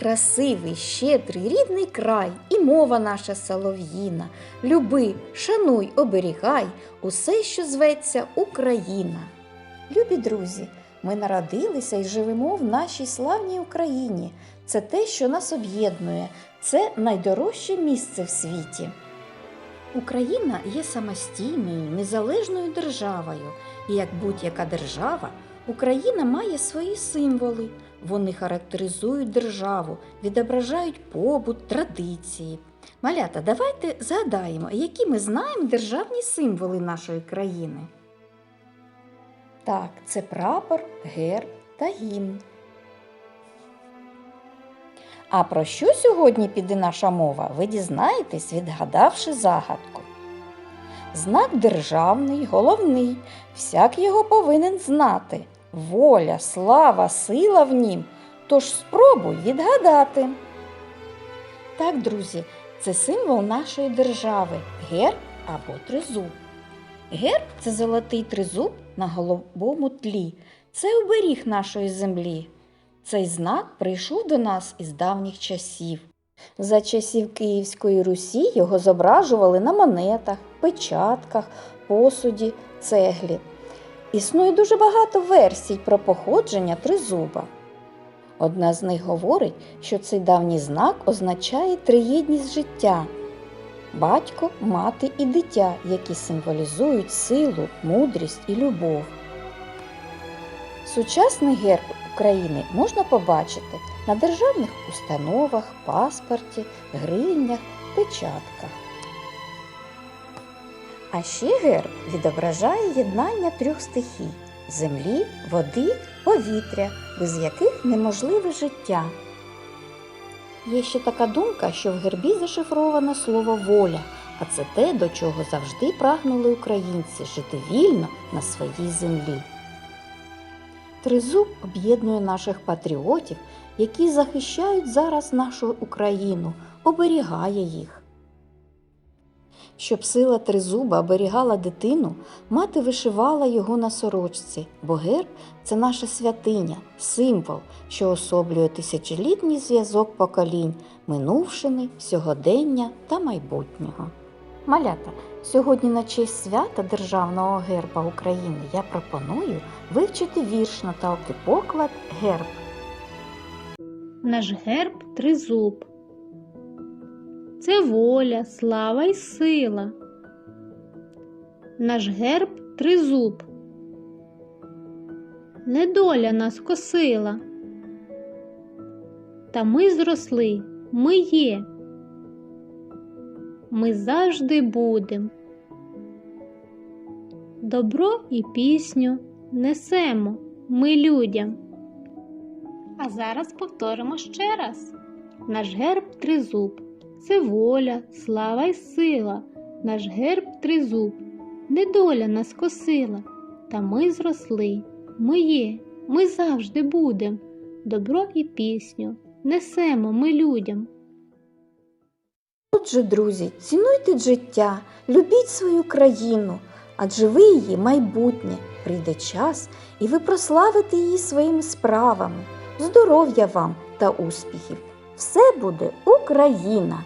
красивий, щедрий, рідний край, і мова наша солов'їна. Люби, шануй, оберігай усе, що зветься Україна. Любі друзі, ми народилися і живемо в нашій славній Україні. Це те, що нас об'єднує, це найдорожче місце в світі. Україна є самостійною, незалежною державою, і як будь-яка держава, Україна має свої символи. Вони характеризують державу, відображають побут, традиції. Малята, давайте згадаємо, які ми знаємо державні символи нашої країни. Так, це прапор, герб та гімн. А про що сьогодні піде наша мова, ви дізнаєтесь, відгадавши загадку. Знак державний, головний, всяк його повинен знати. Воля, слава, сила в нім. Тож спробуй відгадати. Так, друзі, це символ нашої держави герб або тризуб. Герб це золотий тризуб на голубому тлі. Це оберіг нашої землі. Цей знак прийшов до нас із давніх часів. За часів Київської Русі його зображували на монетах, печатках, посуді, цеглі. Існує дуже багато версій про походження тризуба. Одна з них говорить, що цей давній знак означає триєдність життя батько, мати і дитя, які символізують силу, мудрість і любов. Сучасний герб України можна побачити на державних установах, паспорті, гривнях, печатках. А ще герб відображає єднання трьох стихій землі, води, повітря, без яких неможливе життя. Є ще така думка, що в гербі зашифровано слово воля, а це те, до чого завжди прагнули українці жити вільно на своїй землі. Тризуб об'єднує наших патріотів, які захищають зараз нашу Україну, оберігає їх. Щоб сила тризуба оберігала дитину, мати вишивала його на сорочці, бо герб це наша святиня, символ, що особлює тисячолітній зв'язок поколінь, минувшини, сьогодення та майбутнього. Малята, сьогодні на честь свята Державного герба України я пропоную вивчити вірш Наталки Поклад Герб. Наш герб тризуб. Це воля, слава й сила. Наш герб тризуб. Недоля нас косила. Та ми зросли, ми є. Ми завжди будем. Добро і пісню несемо ми людям. А зараз повторимо ще раз. Наш герб тризуб. Це воля, слава й сила, наш герб тризуб, недоля нас косила, та ми зросли, ми є, ми завжди будем, добро і пісню несемо ми людям. Отже, друзі, цінуйте життя, любіть свою країну, адже ви її майбутнє. Прийде час, і ви прославите її своїми справами. Здоров'я вам та успіхів! Все буде Україна!